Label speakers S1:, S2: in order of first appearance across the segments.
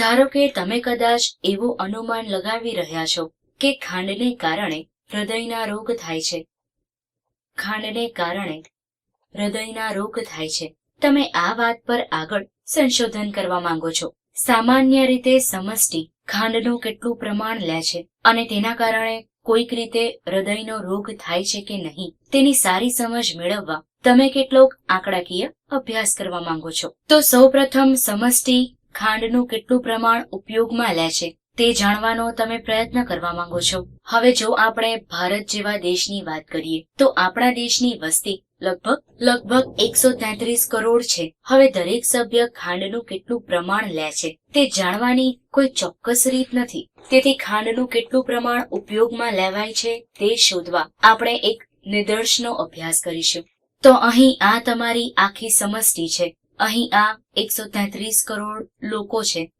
S1: ધારો કે તમે કદાચ એવું અનુમાન લગાવી રહ્યા છો કે ખાંડને કારણે હૃદયના રોગ થાય છે. ખાંડને કારણે હૃદયના રોગ થાય છે. તમે આ વાત પર આગળ સંશોધન કરવા માંગો છો. સામાન્ય રીતે સમષ્ટિ ખાંડનું કેટલું પ્રમાણ લે છે અને તેના કારણે કોઈક રીતે હૃદયનો રોગ થાય છે કે નહીં, તેની સારી સમજ મેળવવા તમે કેટલોક આંકડાકીય અભ્યાસ કરવા માંગો છો. તો સૌપ્રથમ સમષ્ટિ ખાંડનું કેટલું પ્રમાણ ઉપયોગમાં લે છે, તે જાણવાનો તમે પ્રયત્ન કરવા માંગો છો. હવે જો આપણે ભારત જેવા દેશની વાત કરીએ, તો આપણા દેશની વસ્તી લગભગ લગભગ એકસો તેત્રીસ કરોડ છે. હવે દરેક સભ્ય ખાંડનું કેટલું પ્રમાણ લે છે, તે જાણવાની કોઈ ચોક્કસ રીત નથી. તેથી ખાંડનું કેટલું પ્રમાણ ઉપયોગમાં લેવાય છે, તે શોધવા આપણે એક નિદર્શનો અભ્યાસ કરીશું. તો અહીં આ તમારી આખી સમષ્ટિ છે. અહીં આ એકસો તેત્રીસ કરોડ લોકો છે.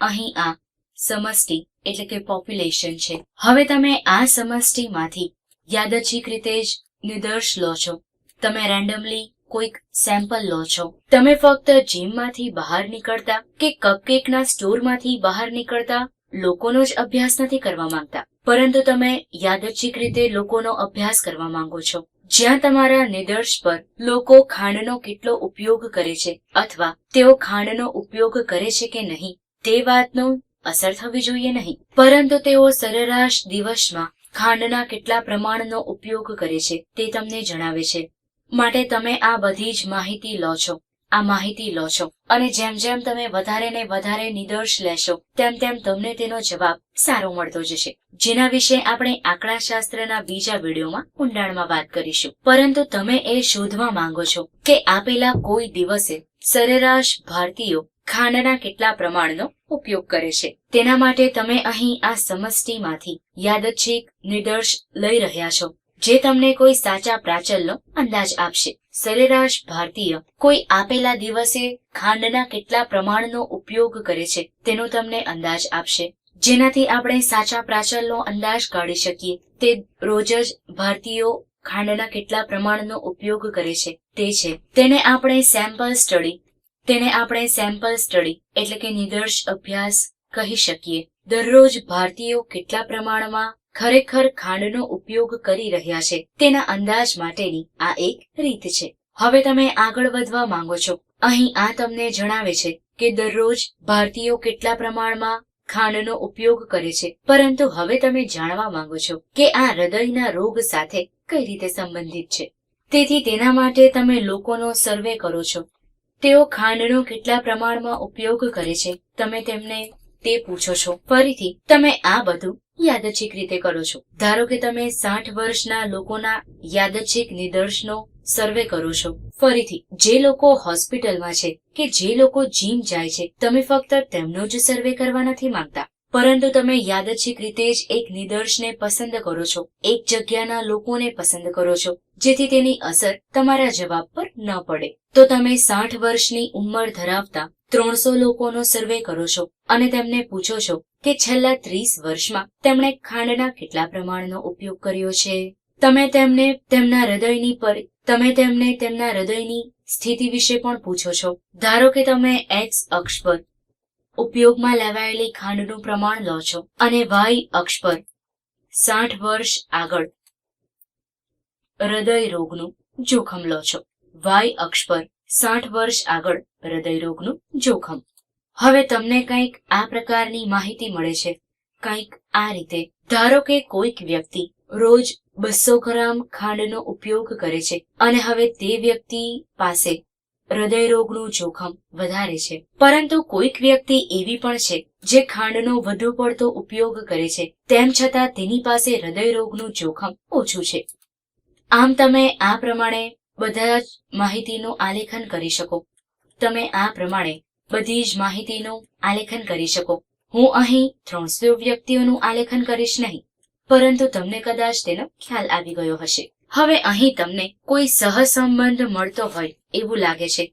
S1: અહીં આ સમષ્ટિ એટલે કે પોપ્યુલેશન છે. હવે તમે આ સમષ્ટિમાંથી યાદચ્છિક રીતે જ નિદર્શ લો છો. તમે રેન્ડમલી કોઈક સેમ્પલ લો છો. તમે ફક્ત જીમમાંથી બહાર નીકળતા કે કપકેકના સ્ટોરમાંથી બહાર નીકળતા લોકોનો જ અભ્યાસ નથી કરવા માંગતા. પરંતુ તમે યાદચ્છિક રીતે લોકોનો અભ્યાસ કરવા માંગો છો. જ્યાં તમારા નિદર્શ પર લોકો ખાંડનો કેટલો ઉપયોગ કરે છે અથવા તેઓ ખાંડનો ઉપયોગ કરે છે કે નહીં, તે વાતનો અસર થવી જોઈએ નહીં. પરંતુ તેઓ સરેરાશ દિવસમાં ખાંડના કેટલા પ્રમાણનો ઉપયોગ કરે છે તે તમને જણાવે છે. માટે તમે આ બધી જ માહિતી લો છો. આ માહિતી લો છો. અને જેમ જેમ તમે વધારે ને વધારે નિદર્શ લેશો, તેમ તેમ તમને તેનો જવાબ સારો મળતો જશે. જેના વિશે આપણે આંકડાશાસ્ત્રના બીજા વિડીયોમાં ઊંડાણમાં વાત કરીશું. પરંતુ તમે એ શોધવા માંગો છો કે આપેલા કોઈ દિવસે સરેરાશ ભારતીયો ખાંડના કેટલા પ્રમાણનો ઉપયોગ કરે છે. તેના માટે તમે અહીં આ સમષ્ટિમાંથી યાદચ્છિક નિદર્શ લઈ રહ્યા છો, જે તમને કોઈ સાચા પ્રાચલનો અંદાજ આપશે. સરેરાશ ભારતીય કોઈ આપેલા દિવસે ખાંડના કેટલા પ્રમાણનો ઉપયોગ કરે છે, તેનો તમને અંદાજ આપશે. જેનાથી આપણે સાચા પ્રાચલનો અંદાજ કાઢી શકીએ. તે રોજ જ ભારતીયો ખાંડના કેટલા પ્રમાણનો ઉપયોગ કરે છે, તે છે. તેને આપણે સેમ્પલ સ્ટડી તેને આપણે સેમ્પલ સ્ટડી એટલે કે નિદર્શ અભ્યાસ કહી શકીએ. દરરોજ ભારતીયો કેટલા પ્રમાણમાં ખરેખર ખાંડનો ઉપયોગ કરી રહ્યા છે, તેના અંદાજ માટેની આ એક રીત છે. હવે તમે આગળ વધવા માંગો છો. અહીં આ તમને જણાવે છે કે દરરોજ ભારતીયો કેટલા પ્રમાણમાં ખાંડનો ઉપયોગ કરે છે. પરંતુ હવે તમે જાણવા માંગો છો કે આ હૃદયના રોગ સાથે કઈ રીતે સંબંધિત છે. તેથી તેના માટે તમે લોકોનો સર્વે કરો છો. તેઓ ખાંડનો કેટલા પ્રમાણમાં ઉપયોગ કરે છે, તમે તેમને તે પૂછો છો. ફરીથી, તમે આ બધું યાદચ્છિક રીતે કરો છો. ધારો કે તમે સાઠ વર્ષના લોકોના યાદચ્છિક નિદર્શનો સર્વે કરો છો. ફરીથી, જે લોકો હોસ્પિટલમાં છે કે જે લોકો જીમ જાય છે, તમે ફક્ત તેમનો જ સર્વે કરવા નથી માંગતા. પરંતુ તમે યાદચ્છિક રીતે જ એક નિદર્શને પસંદ કરો છો. એક જગ્યાના લોકોને પસંદ કરો છો, જેથી તેની અસર તમારા જવાબ પર ન પડે. તો તમે સાઠ વર્ષની ઉંમર ધરાવતા ત્રણસો લોકોનો સર્વે કરો છો અને તેમને પૂછો છો કે છેલ્લા ત્રીસ વર્ષમાં તેમણે ખાંડના કેટલા પ્રમાણનો ઉપયોગ કર્યો છે? તમે તેમને તેમના હૃદયની પર, તમે તેમને તેમના હૃદયની સ્થિતિ વિશે પણ પૂછો છો. ધારો કે તમે એક્સ અક્ષ પર ઉપયોગમાં લેવાયેલી ખાંડનું પ્રમાણ લો છો અને વાય અક્ષ પર સાઠ વર્ષ આગળ હૃદય રોગનું જોખમ લો છો. વાય અક્ષ પર સાઠ વર્ષ આગળ હૃદય રોગનું જોખમ. હવે તમને કંઈક આ પ્રકારની માહિતી મળે છે. કંઈક આ રીતે. ધારો કે કોઈક વ્યક્તિ રોજ બસો ગ્રામ ખાંડનો ઉપયોગ કરે છે અને હવે તે વ્યક્તિ પાસે હૃદયરોગનું જોખમ વધારે છે. પરંતુ કોઈક વ્યક્તિ એવી પણ છે જે ખાંડનો વધુ પડતો ઉપયોગ કરે છે. તેમ છતાં તેની પાસે હૃદયરોગનું જોખમ ઓછું છે. આમ તમે આ પ્રમાણે બધા જ માહિતીનું આલેખન કરી શકો. તમે આ પ્રમાણે બધી જ માહિતીનું આલેખન કરી શકો. હું અહીં ત્રણસો વ્યક્તિઓનું આલેખન કરીશ નહીં, પરંતુ તમને કદાચ તેનો ખ્યાલ આવી ગયો હશે. હવે અહીં તમને કોઈ સહસંબંધ મળતો હોય એવું લાગે છે.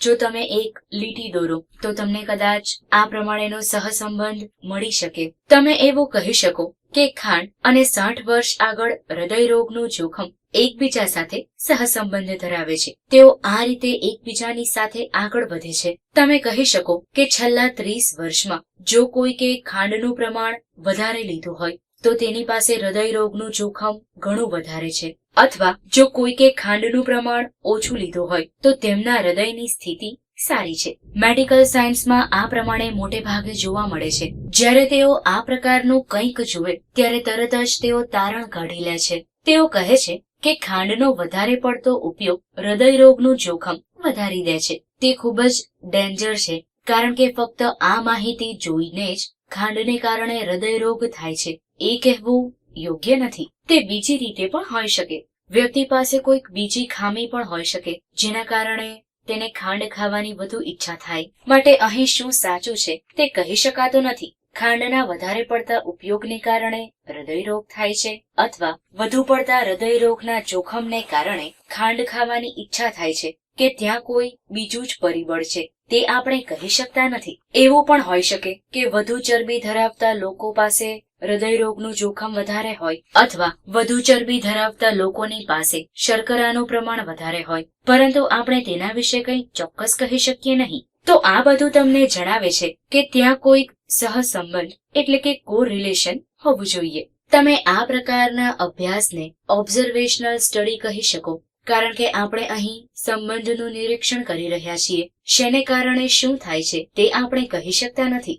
S1: જો તમે એક લીટી દોરો, તો તમને કદાચ આ પ્રમાણેનો સહસંબંધ મળી શકે. તમે એવું કહી શકો કે ખાંડ અને સાઠ વર્ષ આગળ હૃદય રોગનું જોખમ એકબીજા સાથે સહસંબંધ ધરાવે છે. તેઓ આ રીતે એકબીજાની સાથે આગળ વધે છે. તમે કહી શકો કે છેલ્લા ત્રીસ વર્ષમાં જો કોઈકે ખાંડનું પ્રમાણ વધારે લીધું હોય, તો તેની પાસે હૃદય રોગનું જોખમ ઘણું વધારે છે. અથવા જો કોઈકે ખાંડનું પ્રમાણ ઓછું લીધું હોય, તો તેમના હૃદયની સ્થિતિ સારી છે. મેડિકલ સાયન્સમાં આ પ્રમાણે મોટે ભાગે જોવા મળે છે. જ્યારે તેઓ આ પ્રકારનું કંઈક જુએ, ત્યારે તરત જ તેઓ તારણ કાઢી લે છે. તેઓ કહે છે કે ખાંડનો વધારે પડતો ઉપયોગ હૃદય રોગનું જોખમ વધારી દે છે. તે ખૂબ જ ડેન્જર છે, કારણ કે ફક્ત આ માહિતી જોઈને જ ખાંડને કારણે હૃદય રોગ થાય છે. એ કહેવું યોગ્ય નથી. તે બીજી રીતે પણ હોઈ શકે. વ્યક્તિ પાસે કોઈક બીજી ખામી પણ હોઈ શકે, જેના કારણે તેને ખાંડ ખાવાની વધુ ઈચ્છા થાય. માટે અહીં શું સાચું છે તે કહી શકાતું નથી. ખાંડના વધારે પડતા ઉપયોગને કારણે હૃદયરોગ થાય છે અથવા વધુ પડતા હૃદયરોગના જોખમને કારણે ખાંડ ખાવાની ઈચ્છા થાય છે કે ત્યાં કોઈ બીજું જ પરિબળ છે. તે આપણે કહી શકતા નથી. એવું પણ હોઈ શકે કે વધુ ચરબી ધરાવતા લોકો પાસે હૃદયરોગનું જોખમ વધારે હોય અથવા વધુ ચરબી ધરાવતા લોકોની પાસે શર્કરાનું પ્રમાણ વધારે હોય. પરંતુ આપણે તેના વિશે કંઈ ચોક્કસ કહી શકીએ નહીં. તો આ બધું તમને જણાવે છે કે ત્યાં કોઈક સહસંબંધ, એટલે કે કો રિલેશન હોવું જોઈએ. તમે આ પ્રકારના અભ્યાસને ઓબ્ઝર્વેશનલ સ્ટડી કહી શકો, કારણ કે આપણે અહીં સંબંધનું નિરીક્ષણ કરી રહ્યા છીએ. શેને કારણે શું થાય છે તે આપણે કહી શકતા નથી.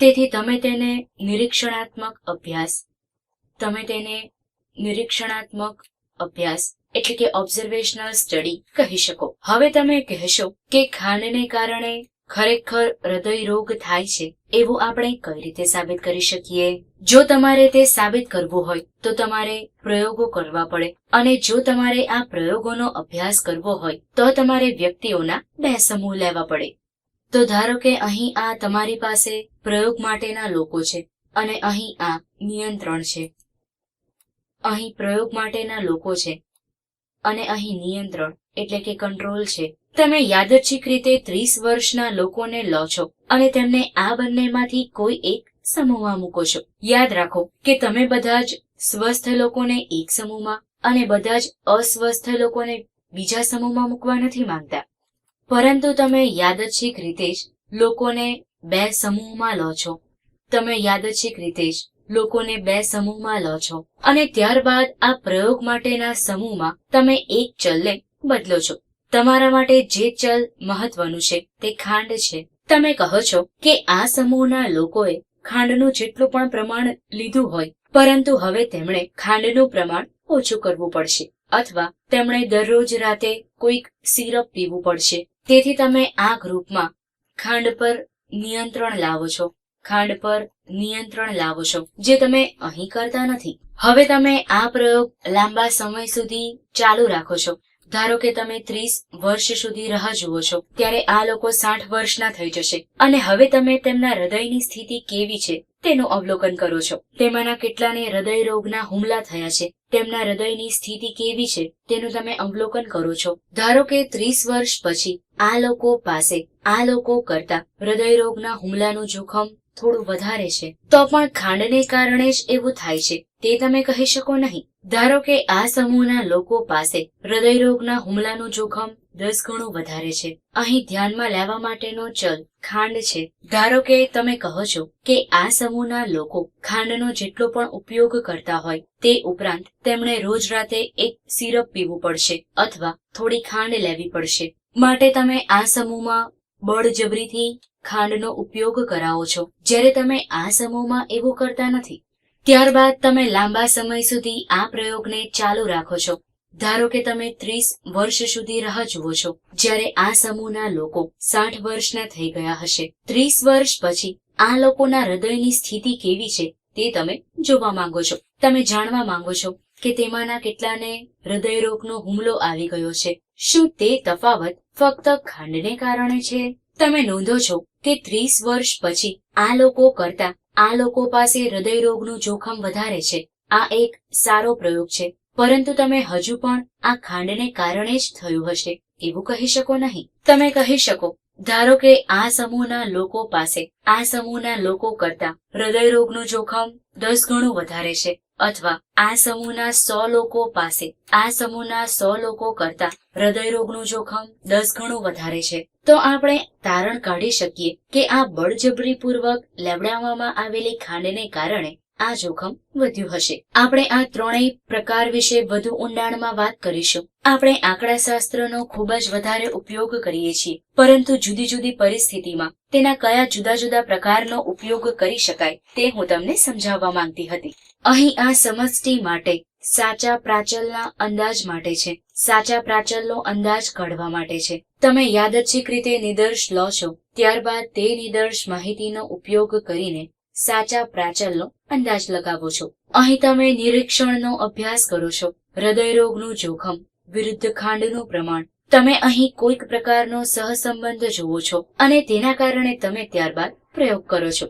S1: તેથી તમે તેને નિરીક્ષણાત્મક અભ્યાસ, તમે તેને નિરીક્ષણાત્મક અભ્યાસ, એટલે કે ઓબ્ઝર્વેશનલ સ્ટડી કહી શકો. હવે તમે કહેશો કે ખાંડને કારણે ખરેખર હૃદય રોગ થાય છે, એવું આપણે કઈ રીતે સાબિત કરી શકીએ? જો તમારે તે સાબિત કરવું હોય, તો તમારે પ્રયોગો કરવા પડે. અને જો તમારે આ પ્રયોગોનો અભ્યાસ કરવો હોય, તો તમારે વ્યક્તિઓના બે સમૂહ લેવા પડે. તો ધારો કે અહીં આ તમારી પાસે પ્રયોગ માટેના લોકો છે, અને અહીં આ નિયંત્રણ છે. અહીં પ્રયોગ માટેના લોકો છે, અને અહીં નિયંત્રણ, એટલે કે કંટ્રોલ છે. તમે યાદચ્છિક રીતે ત્રીસ વર્ષના લોકોને લો છો અને તેમને આ બંનેમાંથી કોઈ એક સમૂહમાં મૂકો છો. યાદ રાખો કે તમે બધા જ સ્વસ્થ લોકોને એક સમૂહમાં અને બધા જ અસ્વસ્થ લોકોને બીજા સમૂહમાં મૂકવા નથી માંગતા. પરંતુ તમે યાદચ્છિક રીતે જ લોકોને બે સમૂહમાં લો છો. તમે યાદચ્છિક રીતે જ લોકોને બે સમૂહમાં લો છો. અને ત્યારબાદ આ પ્રયોગ માટેના સમૂહમાં તમે એક ચલને બદલો છો. તમારા માટે જે ચલ મહત્વનું છે તે ખાંડ છે. તમે કહો છો કે આ સમૂહના લોકોએ ખાંડનું જેટલું પણ પ્રમાણ લીધું હોય, પરંતુ હવે તેમણે ખાંડનું પ્રમાણ ઓછું કરવું પડશે, અથવા તેમણે દરરોજ રાતે કોઈક સિરપ પીવું પડશે. તેથી તમે આ ગ્રુપમાં ખાંડ પર નિયંત્રણ લાવો છો. ખાંડ પર નિયંત્રણ લાવો છો, જે તમે અહીં કરતા નથી. હવે તમે આ પ્રયોગ લાંબા સમય સુધી ચાલુ રાખો છો. ધારો કે તમે ત્રીસ વર્ષ સુધી રાહ જુઓ છો, ત્યારે આ લોકો સાઠ વર્ષના થઈ જશે. અને હવે તમે તેમના હૃદયની સ્થિતિ કેવી છે, તેનું અવલોકન કરો છો. તેમાંના કેટલાને હૃદય રોગના હુમલા થયા છે, તેમના હૃદયની સ્થિતિ કેવી છે, તેનું તમે અવલોકન કરો છો. ધારો કે ત્રીસ વર્ષ પછી, આ લોકો પાસે, આ લોકો કરતા, હૃદય રોગના હુમલાનું જોખમ થોડું વધારે છે, તો પણ ખાંડને કારણે જ એવું થાય છે. તે તમે કહી શકો નહીં. ધારો કે આ સમૂહના લોકો પાસે હૃદય રોગના હુમલાનું જોખમ દસ ગણું વધારે છે. અહીં ધ્યાનમાં લેવા માટેનો ચલ ખાંડ છે. ધારો કે તમે કહો છો કે આ સમૂહના લોકો ખાંડનો જેટલો પણ ઉપયોગ કરતા હોય તે ઉપરાંત તેમણે રોજ રાતે એક સિરપ પીવું પડશે અથવા થોડી ખાંડ લેવી પડશે. માટે તમે આ સમૂહમાં બળજબરીથી ખાંડનો ઉપયોગ કરાવો છો. જ્યારે તમે આ સમૂહમાં એવું કરતા નથી ત્યારબાદ તમે લાંબા સમય સુધી આ પ્રયોગને ચાલુ રાખો છો. ધારો કે તમે ત્રીસ વર્ષ સુધી રાહ જુઓ છો, જ્યારે આ સમૂહના લોકો સાઠ વર્ષના થઈ ગયા હશે. ત્રીસ વર્ષ પછી આ લોકોના હૃદયની સ્થિતિ કેવી છે તે તમે જોવા માંગો છો. તમે જાણવા માંગો છો કે તેમાંના કેટલાને હૃદયરોગનો હુમલો આવી ગયો છે. શું તે તફાવત ફક્ત ખાંડને કારણે છે? તમે નોંધો છો કે ત્રીસ વર્ષ પછી આ લોકો કરતા આ લોકો પાસે હૃદયરોગનું જોખમ વધારે છે. આ એક સારો પ્રયોગ છે. પરંતુ તમે હજુ પણ આ ખાંડને કારણે જ થયું હશે. એવું કહી શકો નહીં. તમે કહી શકો, ધારો કે આ સમૂહના લોકો પાસે, આ સમૂહના લોકો કરતા હૃદયરોગનું જોખમ દસ ગણું વધારે છે. અથવા આ સમૂહના સો લોકો પાસે, આ સમૂહના સો લોકો કરતા હૃદયરોગનું જોખમ દસ ગણું વધારે છે. તો આપણે તારણ કાઢી શકીએ કે આ બળજબરીપૂર્વક લેવડાવવામાં આવેલી ખાંડને કારણે આ જોખમ વધ્યું હશે. આપણે આ ત્રણેય પ્રકાર વિશે વધુ ઊંડાણમાં વાત કરીશું. આપણે આંકડાશાસ્ત્રનો ખૂબ જ વધારે ઉપયોગ કરીએ છીએ, પરંતુ જુદી જુદી પરિસ્થિતિમાં તેના કયા જુદા જુદા પ્રકારનો ઉપયોગ કરી શકાય તે હું તમને સમજાવવા માંગતી હતી. અહીં આ સમષ્ટિ માટે સાચા પ્રાચલના અંદાજ માટે છે. સાચા પ્રાચલનો અંદાજ કાઢવા માટે છે. તમે યાદચ્છિક રીતે નિદર્શ લો છો, ત્યારબાદ તે નિદર્શ માહિતીનો ઉપયોગ કરીને સાચા પ્રાચલનો અંદાજ લગાવો છો. અહીં તમે નિરીક્ષણનો અભ્યાસ કરો છો, હૃદયરોગનું જોખમ, વિરુદ્ધ ખાંડનું પ્રમાણ. તમે અહીં કોઈક પ્રકારનો સહસંબંધ જુઓ છો અને તેના કારણે તમે ત્યારબાદ પ્રયોગ કરો છો.